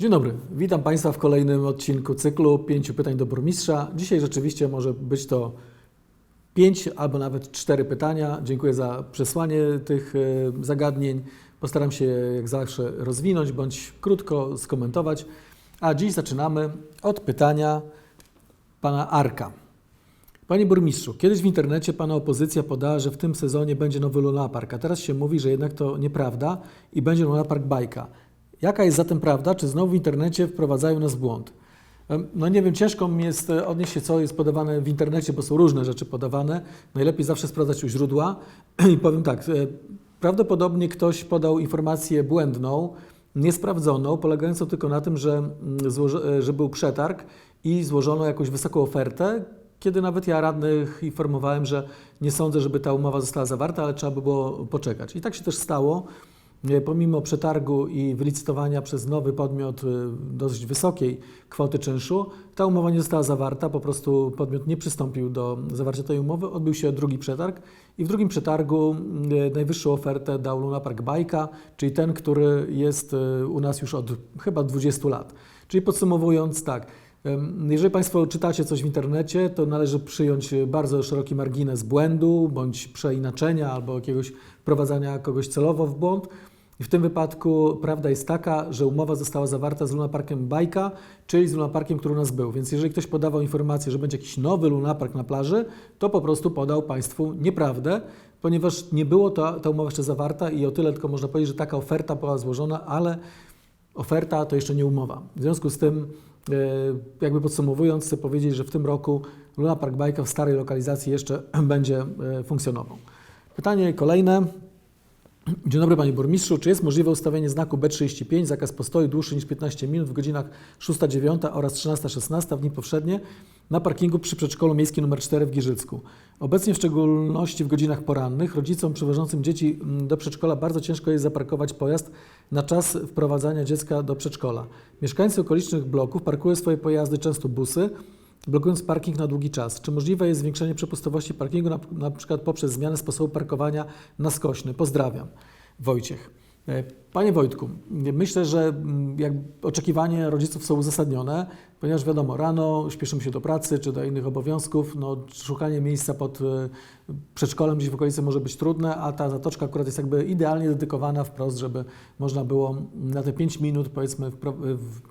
Dzień dobry, witam Państwa w kolejnym odcinku cyklu pięciu pytań do burmistrza. Dzisiaj rzeczywiście może być to pięć albo nawet cztery pytania. Dziękuję za przesłanie tych e, zagadnień. Postaram się jak zawsze rozwinąć bądź krótko skomentować. A dziś zaczynamy od pytania pana Arka. Panie burmistrzu, kiedyś w internecie pana opozycja podała, że w tym sezonie będzie nowy Luna Park, a teraz się mówi, że jednak to nieprawda i będzie Luna Park bajka. Jaka jest zatem prawda? Czy znowu w internecie wprowadzają nas w błąd? No nie wiem, ciężko mi jest e, odnieść się, co jest podawane w internecie, bo są różne rzeczy podawane. Najlepiej zawsze sprawdzać u źródła. I powiem tak, e, prawdopodobnie ktoś podał informację błędną, niesprawdzoną, polegającą tylko na tym, że, mm, e, że był przetarg i złożono jakąś wysoką ofertę, kiedy nawet ja radnych informowałem, że nie sądzę, żeby ta umowa została zawarta, ale trzeba by było poczekać. I tak się też stało. Pomimo przetargu i wylicytowania przez nowy podmiot e, dość wysokiej kwoty czynszu, ta umowa nie została zawarta, po prostu podmiot nie przystąpił do zawarcia tej umowy, odbył się drugi przetarg i w drugim przetargu e, najwyższą ofertę dał Luna Park Bajka, czyli ten, który jest e, u nas już od chyba 20 lat. Czyli podsumowując tak, Jeżeli Państwo czytacie coś w internecie, to należy przyjąć bardzo szeroki margines błędu bądź przeinaczenia albo jakiegoś wprowadzania kogoś celowo w błąd. I w tym wypadku prawda jest taka, że umowa została zawarta z Lunaparkiem Bajka, czyli z Lunaparkiem, który u nas był. Więc jeżeli ktoś podawał informację, że będzie jakiś nowy Lunapark na plaży, to po prostu podał Państwu nieprawdę, ponieważ nie było ta, ta umowa jeszcze zawarta i o tyle tylko można powiedzieć, że taka oferta była złożona, ale oferta to jeszcze nie umowa. W związku z tym, e, jakby podsumowując, chcę powiedzieć, że w tym roku Luna Park Bajka w starej lokalizacji jeszcze będzie e, funkcjonował. Pytanie kolejne. Dzień dobry Panie Burmistrzu. Czy jest możliwe ustawienie znaku B35, zakaz postoju dłuższy niż 15 minut w godzinach 6-9 oraz 13-16 w dni powszednie na parkingu przy przedszkolu miejskim nr 4 w Giżycku? Obecnie w szczególności w godzinach porannych rodzicom przywożącym dzieci mm, do przedszkola bardzo ciężko jest zaparkować pojazd na czas wprowadzania dziecka do przedszkola. Mieszkańcy okolicznych bloków parkują swoje pojazdy, często busy, blokując parking na długi czas. Czy możliwe jest zwiększenie przepustowości parkingu, na, na przykład poprzez zmianę sposobu parkowania na skośny? Pozdrawiam. Wojciech. E, Panie Wojtku, myślę, że mm, oczekiwania rodziców są uzasadnione, ponieważ wiadomo, rano śpieszymy się do pracy czy do innych obowiązków, no, szukanie miejsca pod e, przedszkolem gdzieś w okolicy może być trudne, a ta zatoczka akurat jest jakby idealnie dedykowana wprost, żeby można było na te 5 minut powiedzmy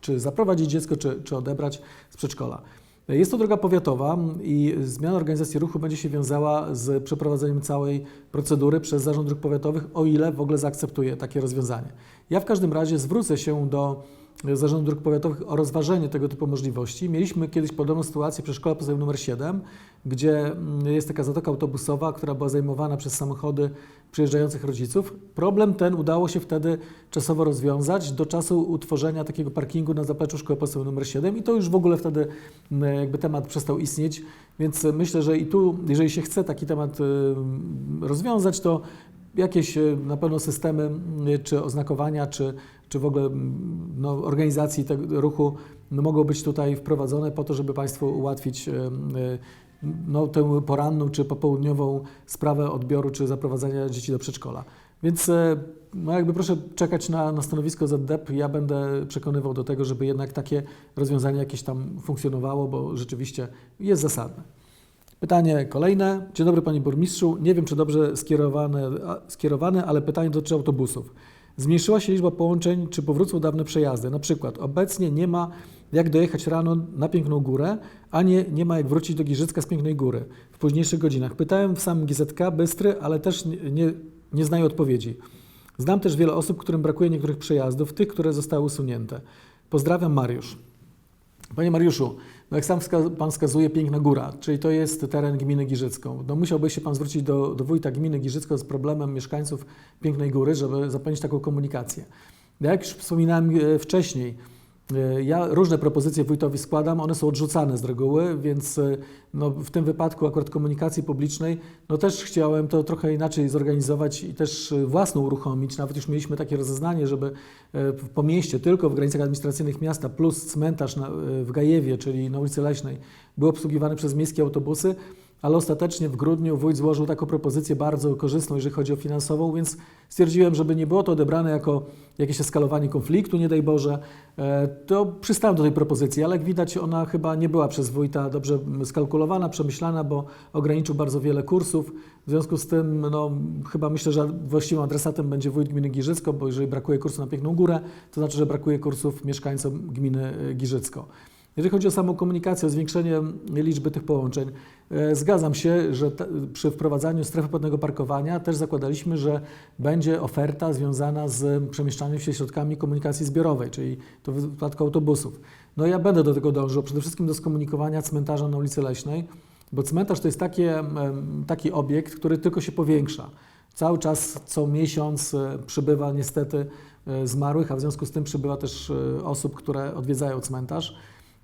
czy zaprowadzić dziecko, czy, czy odebrać z przedszkola. Jest to droga powiatowa i zmiana organizacji ruchu będzie się wiązała z przeprowadzeniem całej procedury przez Zarząd Dróg Powiatowych, o ile w ogóle zaakceptuje takie rozwiązanie. Ja w każdym razie zwrócę się do Zarządu Dróg Powiatowych o rozważenie tego typu możliwości. Mieliśmy kiedyś podobną sytuację przy szkole podstawowej nr 7, gdzie mm, jest taka zatoka autobusowa, która była zajmowana przez samochody przyjeżdżających rodziców. Problem ten udało się wtedy czasowo rozwiązać do czasu utworzenia takiego parkingu na zapleczu szkoły podstawowej nr 7 i to już w ogóle wtedy mm, jakby temat przestał istnieć, więc myślę, że i tu, jeżeli się chce taki temat y, rozwiązać, to jakieś y, na pewno systemy y, czy oznakowania, czy, czy w ogóle mm, no, organizacji tego ruchu no, mogą być tutaj wprowadzone po to, żeby Państwu ułatwić no, tę poranną czy popołudniową sprawę odbioru czy zaprowadzania dzieci do przedszkola. Więc e, no jakby proszę czekać na, na stanowisko ZDEP. Ja będę przekonywał do tego, żeby jednak takie rozwiązanie jakieś tam funkcjonowało, bo rzeczywiście jest zasadne. Pytanie kolejne. Dzień dobry Panie Burmistrzu. Nie wiem, czy dobrze skierowane, skierowane, ale pytanie dotyczy autobusów. Zmniejszyła się liczba połączeń, czy powrócą dawne przejazdy? Na przykład obecnie nie ma jak dojechać rano na Piękną Górę, a nie, nie ma jak wrócić do Giżycka z Pięknej Góry w późniejszych godzinach. Pytałem w samym GZK Bystry, ale też nie, nie, znają odpowiedzi. Znam też wiele osób, którym brakuje niektórych przejazdów, tych, które zostały usunięte. Pozdrawiam, Mariusz. Panie Mariuszu, no jak sam wska- Pan wskazuje, Piękna Góra, czyli to jest teren gminy Giżycką. No musiałby się Pan zwrócić do, do wójta gminy Giżycko z problemem mieszkańców Pięknej Góry, żeby zapewnić taką komunikację. Ja Jak już wspominałem e, wcześniej, ja różne propozycje wójtowi składam, one są odrzucane z reguły, więc e, no, w tym wypadku akurat komunikacji publicznej, no też chciałem to trochę inaczej zorganizować i też e, własną uruchomić. Nawet już mieliśmy takie rozeznanie, żeby e, po mieście, tylko w granicach administracyjnych miasta, plus cmentarz e, w Gajewie, czyli na ulicy Leśnej, był obsługiwany przez miejskie autobusy. Ale ostatecznie w grudniu wójt złożył taką propozycję bardzo korzystną, jeżeli chodzi o finansową, więc stwierdziłem, żeby nie było to odebrane jako jakieś eskalowanie konfliktu, nie daj Boże, e, to przystałem do tej propozycji, ale jak widać ona chyba nie była przez wójta dobrze skalkulowana, przemyślana, bo ograniczył bardzo wiele kursów. W związku z tym no, chyba myślę, że właściwym adresatem będzie wójt gminy Giżycko, bo jeżeli brakuje kursu na Piękną Górę, to znaczy, że brakuje kursów mieszkańcom gminy e, Giżycko. Jeżeli chodzi o samą komunikację, o zwiększenie liczby tych połączeń, e, zgadzam się, że przy wprowadzaniu strefy płatnego parkowania też zakładaliśmy, że będzie oferta związana z przemieszczaniem się środkami komunikacji zbiorowej, czyli to w wypadku autobusów. No ja będę do tego dążył, przede wszystkim do skomunikowania cmentarza na ulicy Leśnej, bo cmentarz to jest takie, taki obiekt, który tylko się powiększa. Cały czas, co miesiąc e, przybywa niestety e, zmarłych, a w związku z tym przybywa też osób, które odwiedzają cmentarz.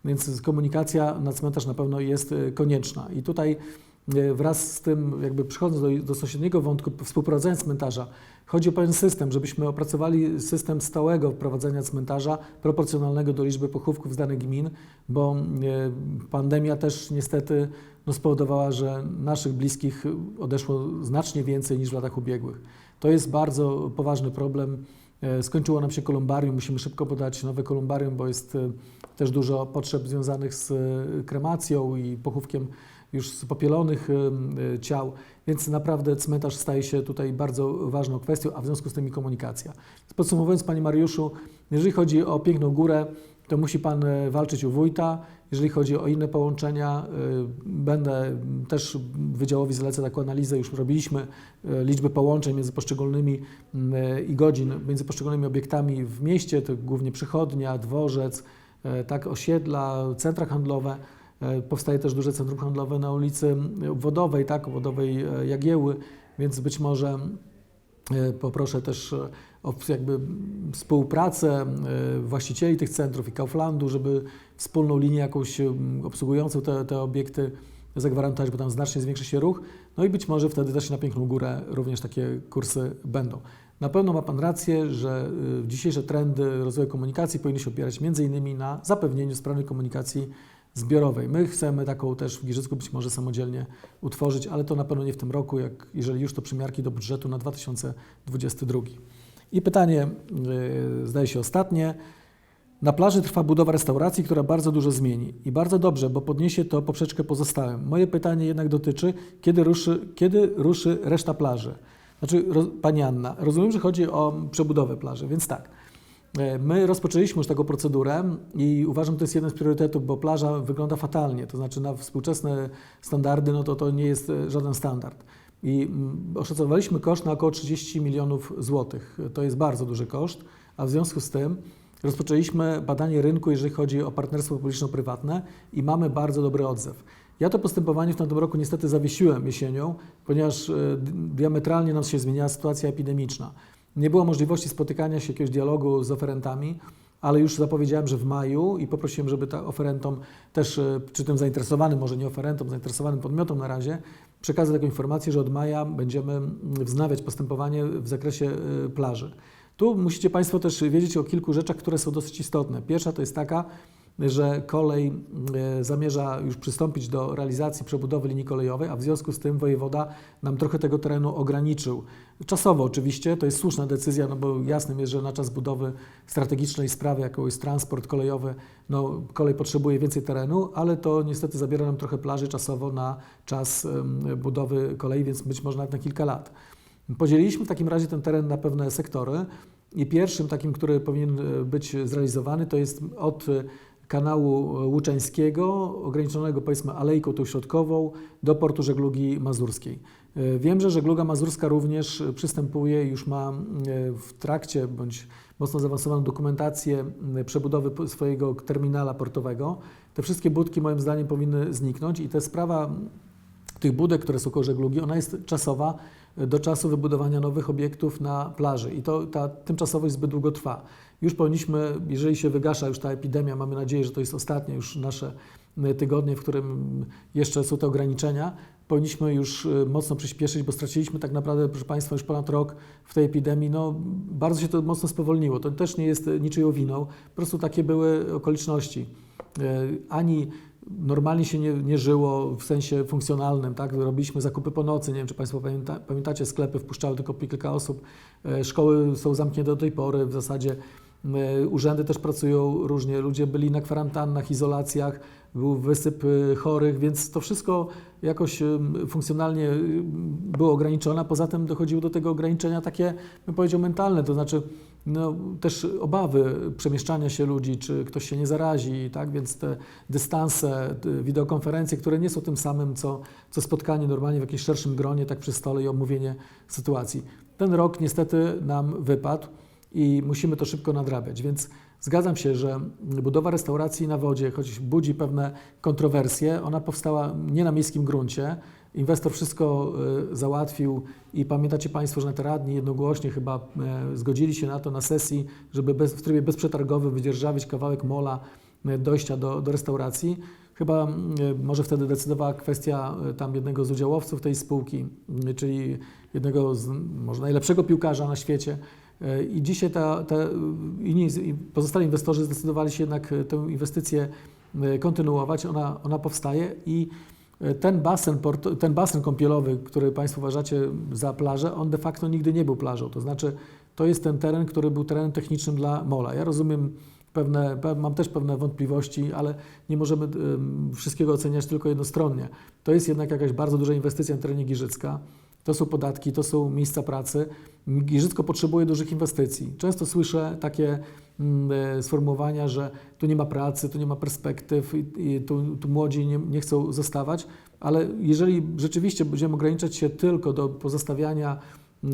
Więc komunikacja na cmentarz na pewno jest e, konieczna. I tutaj e, wraz z tym, jakby przychodząc do, do sąsiedniego wątku, współprowadzając cmentarza, chodzi o pewien system, żebyśmy opracowali system stałego wprowadzenia cmentarza, proporcjonalnego do liczby pochówków z danych gmin, bo e, pandemia też niestety no, spowodowała, że naszych bliskich odeszło znacznie więcej niż w latach ubiegłych. To jest bardzo poważny problem. E, Skończyło nam się kolumbarium, musimy szybko podać nowe kolumbarium, bo jest e, też dużo potrzeb związanych z e, kremacją i pochówkiem już z popielonych ciał, więc naprawdę cmentarz staje się tutaj bardzo ważną kwestią, a w związku z tym i komunikacja. Podsumowując, Panie Mariuszu, jeżeli chodzi o Piękną Górę, to musi Pan e, walczyć u wójta. Jeżeli chodzi o inne połączenia, e, będę też Wydziałowi zlecę taką analizę, już robiliśmy e, liczby połączeń między poszczególnymi i godzin między poszczególnymi obiektami w mieście, to głównie przychodnia, dworzec, tak osiedla, centra handlowe. Powstaje też duże centrum handlowe na ulicy Obwodowej, tak, Obwodowej Jagieły, więc być może poproszę też e, o jakby współpracę e, właścicieli tych centrów i Kauflandu, żeby wspólną linię jakąś em, obsługującą te, te obiekty zagwarantować, bo tam znacznie zwiększy się ruch. No i być może wtedy też na Piękną Górę również takie kursy będą. Na pewno ma Pan rację, że dzisiejsze trendy rozwoju komunikacji powinny się opierać innymi na zapewnieniu sprawnej komunikacji zbiorowej. My chcemy taką też w Giżycku być może samodzielnie utworzyć, ale to na pewno nie w tym roku, jak jeżeli już to przymiarki do budżetu na 2022. I pytanie, y, zdaje się ostatnie. Na plaży trwa budowa restauracji, która bardzo dużo zmieni. I bardzo dobrze, bo podniesie to poprzeczkę pozostałym. Moje pytanie jednak dotyczy, kiedy ruszy, kiedy ruszy reszta plaży? Znaczy, roz, Pani Anna, rozumiem, że chodzi o przebudowę plaży, więc tak. E, My rozpoczęliśmy już taką procedurę i uważam, że to jest jeden z priorytetów, bo plaża wygląda fatalnie, to znaczy na współczesne standardy, no to to nie jest e, żaden standard. I mm, oszacowaliśmy koszt na około 30 milionów złotych. To jest bardzo duży koszt, a w związku z tym rozpoczęliśmy badanie rynku, jeżeli chodzi o partnerstwo publiczno-prywatne i mamy bardzo dobry odzew. Ja to postępowanie w tamtym roku niestety zawiesiłem jesienią, ponieważ e, di- diametralnie nam się zmieniała sytuacja epidemiczna. Nie było możliwości spotykania się, jakiegoś dialogu z oferentami, ale już zapowiedziałem, że w maju i poprosiłem, żeby ta oferentom też, e, czy tym zainteresowanym, może nie oferentom, zainteresowanym podmiotom na razie, przekazać taką informację, że od maja będziemy mm, wznawiać postępowanie w zakresie e, plaży. Tu musicie Państwo też wiedzieć o kilku rzeczach, które są dosyć istotne. Pierwsza to jest taka, że kolej e, zamierza już przystąpić do realizacji przebudowy linii kolejowej, a w związku z tym wojewoda nam trochę tego terenu ograniczył. Czasowo oczywiście, to jest słuszna decyzja, no bo jasnym jest, że na czas budowy strategicznej sprawy, jaką jest transport kolejowy, no kolej potrzebuje więcej terenu, ale to niestety zabiera nam trochę plaży czasowo na czas budowy kolei, więc być może nawet na kilka lat. Podzieliliśmy w takim razie ten teren na pewne sektory i pierwszym takim, który powinien e, być zrealizowany, to jest od kanału Łuczańskiego, ograniczonego powiedzmy alejką tą środkową, do portu żeglugi mazurskiej. E, Wiem, że żegluga mazurska również przystępuje, już ma e, w trakcie bądź mocno zaawansowaną dokumentację przebudowy swojego terminala portowego. Te wszystkie budki moim zdaniem powinny zniknąć i ta sprawa tych budek, które są koło żeglugi, ona jest czasowa e, do czasu wybudowania nowych obiektów na plaży i to, ta tymczasowość zbyt długo trwa. Już powinniśmy, jeżeli się wygasza już ta epidemia, mamy nadzieję, że to jest ostatnie już nasze e, tygodnie, w którym jeszcze są te ograniczenia, powinniśmy już e, mocno przyspieszyć, bo straciliśmy tak naprawdę, proszę Państwa, już ponad rok w tej epidemii. No, bardzo się to mocno spowolniło. To też nie jest e, niczyją winą, po prostu takie były okoliczności. Ani normalnie się nie, nie żyło w sensie funkcjonalnym, tak? Robiliśmy zakupy po nocy, nie wiem, czy Państwo pamięta, pamiętacie, sklepy wpuszczały tylko kilka osób, e, szkoły są zamknięte do tej pory, w zasadzie e, urzędy też pracują różnie, ludzie byli na kwarantannach, izolacjach, był wysyp e, chorych, więc to wszystko jakoś funkcjonalnie było ograniczone, poza tym dochodziły do tego ograniczenia takie, bym powiedział, mentalne, to znaczy no, też obawy przemieszczania się ludzi, czy ktoś się nie zarazi, tak? więc te dystanse, te wideokonferencje, które nie są tym samym, co, co spotkanie normalnie w jakimś szerszym gronie, tak przy stole i omówienie sytuacji. Ten rok niestety nam wypadł i musimy to szybko nadrabiać, więc zgadzam się, że budowa restauracji na wodzie, choć budzi pewne kontrowersje, ona powstała nie na miejskim gruncie, Inwestor wszystko y, załatwił i pamiętacie Państwo, że na radni jednogłośnie chyba y, zgodzili się na to na sesji, żeby bez, w trybie bezprzetargowym wydzierżawić kawałek mola y, dojścia do, do restauracji. Chyba może wtedy decydowała kwestia tam jednego z udziałowców tej spółki, czyli jednego z może najlepszego piłkarza na świecie. I dzisiaj ta, ta, inni pozostali inwestorzy zdecydowali się jednak tę inwestycję kontynuować. Ona, ona powstaje i ten basen, ten basen kąpielowy, który Państwo uważacie za plażę, on de facto nigdy nie był plażą. To znaczy, to jest ten teren, który był terenem technicznym dla mola. Ja rozumiem pewne, mam też pewne wątpliwości, ale nie możemy wszystkiego oceniać tylko jednostronnie. To jest jednak jakaś bardzo duża inwestycja na terenie Giżycka. To są podatki, to są miejsca pracy. Giżycko potrzebuje dużych inwestycji. Często słyszę takie mm, e, sformułowania, że tu nie ma pracy, tu nie ma perspektyw i tu, tu młodzi nie, nie chcą zostawać, ale jeżeli rzeczywiście będziemy ograniczać się tylko do pozostawiania e,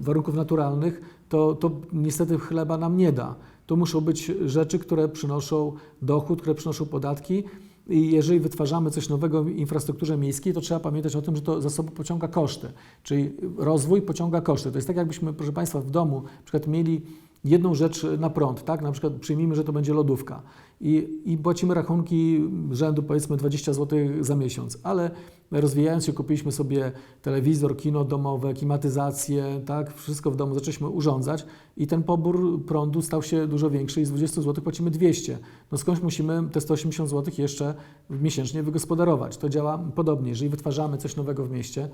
warunków naturalnych, to, to niestety chleba nam nie da. To muszą być rzeczy, które przynoszą dochód, które przynoszą podatki i jeżeli wytwarzamy coś nowego w infrastrukturze miejskiej, to trzeba pamiętać o tym, że to za sobą pociąga koszty. Czyli rozwój pociąga koszty. To jest tak, jakbyśmy, proszę Państwa, w domu na przykład mieli jedną rzecz na prąd, tak? Na przykład przyjmijmy, że to będzie lodówka i, i płacimy rachunki rzędu powiedzmy 20 zł za miesiąc, ale rozwijając się kupiliśmy sobie telewizor, kino domowe, klimatyzację, tak? Wszystko w domu zaczęliśmy urządzać i ten pobór prądu stał się dużo większy i z 20 zł płacimy 200. No skądś musimy te 180 zł jeszcze miesięcznie wygospodarować. To działa podobnie. Jeżeli wytwarzamy coś nowego w mieście,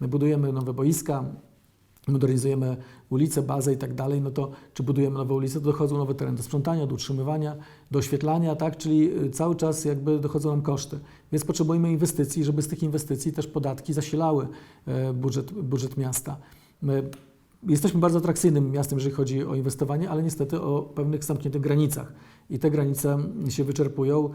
budujemy nowe boiska, modernizujemy ulice, bazę i tak dalej, no to czy budujemy nowe ulice, to dochodzą nowe tereny do sprzątania, do utrzymywania, do oświetlania, tak, czyli y, cały czas jakby dochodzą nam koszty. Więc potrzebujemy inwestycji, żeby z tych inwestycji też podatki zasilały e, budżet, budżet miasta. My jesteśmy bardzo atrakcyjnym miastem, jeżeli chodzi o inwestowanie, ale niestety o pewnych zamkniętych granicach. I te granice się wyczerpują.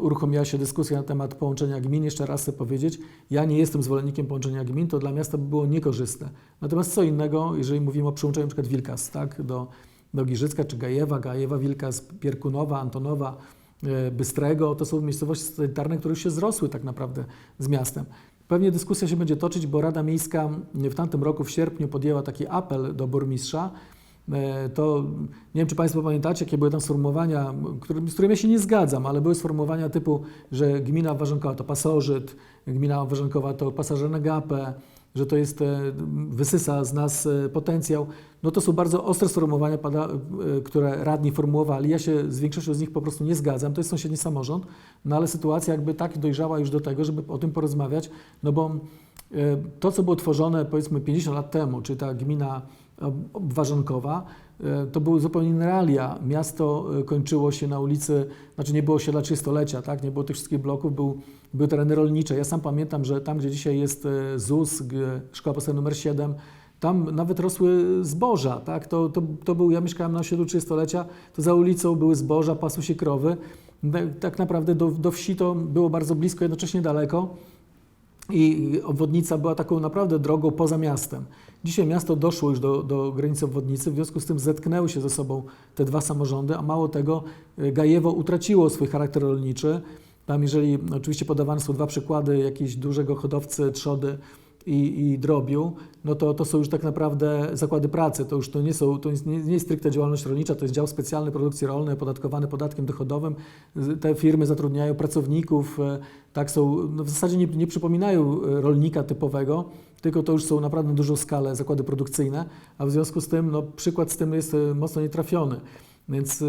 Uruchomiła się dyskusja na temat połączenia gmin. Jeszcze raz chcę powiedzieć, ja nie jestem zwolennikiem połączenia gmin, to dla miasta by było niekorzystne. Natomiast co innego, jeżeli mówimy o przyłączeniu np. Wilkas tak, do, do Giżycka czy Gajewa, Gajewa, Wilkas, Pierkunowa, Antonowa, e, Bystrego, to są miejscowości satelitarne, które już się zrosły tak naprawdę z miastem. Pewnie dyskusja się będzie toczyć, bo Rada Miejska w tamtym roku w sierpniu podjęła taki apel do burmistrza. E, to nie wiem, czy Państwo pamiętacie, jakie były tam sformułowania, z którymi ja się nie zgadzam, ale były sformułowania typu, że gmina Warzonkowa to pasożyt, gmina Warzonkowa to pasażer na gapę, że to jest, e, wysysa z nas e, potencjał. No to są bardzo ostre sformułowania, które radni formułowali. Ja się z większością z nich po prostu nie zgadzam. To jest sąsiedni samorząd, no ale sytuacja jakby tak dojrzała już do tego, żeby o tym porozmawiać, no bo to, co było tworzone powiedzmy 50 lat temu, czy ta gmina Warzonkowa, e, to były zupełnie inne realia. Miasto e, kończyło się na ulicy, znaczy nie było osiedla 30-lecia, tak? nie było tych wszystkich bloków, był, były tereny rolnicze. Ja sam pamiętam, że tam, gdzie dzisiaj jest e, ZUS, Szkoła Podstawowa nr 7, tam nawet rosły zboża, tak? To, to, to był, ja mieszkałem na osiedlu 30-lecia, to za ulicą były zboża, pasły się krowy. Tak naprawdę do, do wsi to było bardzo blisko, jednocześnie daleko i obwodnica była taką naprawdę drogą poza miastem. Dzisiaj miasto doszło już do, do granicy obwodnicy, w związku z tym zetknęły się ze sobą te dwa samorządy, a mało tego, e, Gajewo utraciło swój charakter rolniczy. Tam, jeżeli oczywiście podawane są dwa przykłady jakiegoś dużego hodowcy trzody, i, i drobiu, no to, to są już tak naprawdę zakłady pracy. To już to nie, są, to nie, nie jest stricte działalność rolnicza, to jest dział specjalny produkcji rolnej, opodatkowany podatkiem dochodowym. Te firmy zatrudniają pracowników, e, tak są, no w zasadzie nie, nie przypominają e, rolnika typowego, tylko to już są naprawdę na dużą skalę zakłady produkcyjne, a w związku z tym no, przykład z tym jest e, mocno nietrafiony. Więc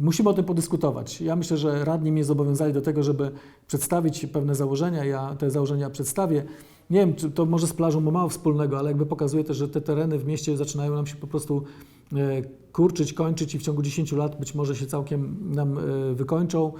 musimy o tym podyskutować. Ja myślę, że radni mnie zobowiązali do tego, żeby przedstawić pewne założenia. Ja te założenia przedstawię. Nie wiem, czy to może z plażą ma mało wspólnego, ale jakby pokazuje też, że te tereny w mieście zaczynają nam się po prostu e, kurczyć, kończyć i w ciągu 10 lat być może się całkiem nam e, wykończą.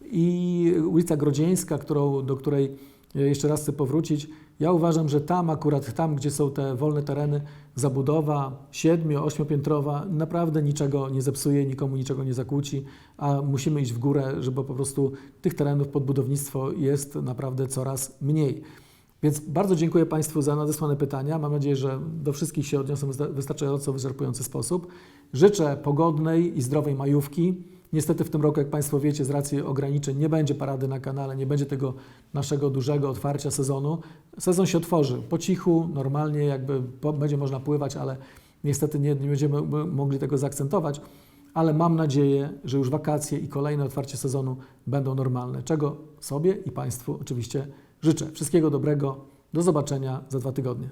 I ulica Grodzieńska, którą, do której e, jeszcze raz chcę powrócić, ja uważam, że tam akurat, tam gdzie są te wolne tereny, zabudowa siedmiu, ośmiopiętrowa naprawdę niczego nie zepsuje, nikomu niczego nie zakłóci, a musimy iść w górę, żeby po prostu tych terenów pod budownictwo jest naprawdę coraz mniej. Więc bardzo dziękuję Państwu za nadesłane pytania. Mam nadzieję, że do wszystkich się odniosą w wysta- wystarczająco wyczerpujący sposób. Życzę pogodnej i zdrowej majówki. Niestety w tym roku, jak Państwo wiecie, z racji ograniczeń nie będzie parady na kanale, nie będzie tego naszego dużego otwarcia sezonu. Sezon się otworzy po cichu, normalnie, jakby będzie można pływać, ale niestety nie, nie będziemy mogli tego zaakcentować. Ale mam nadzieję, że już wakacje i kolejne otwarcie sezonu będą normalne, czego sobie i Państwu oczywiście Życzę wszystkiego dobrego. Do zobaczenia za dwa tygodnie.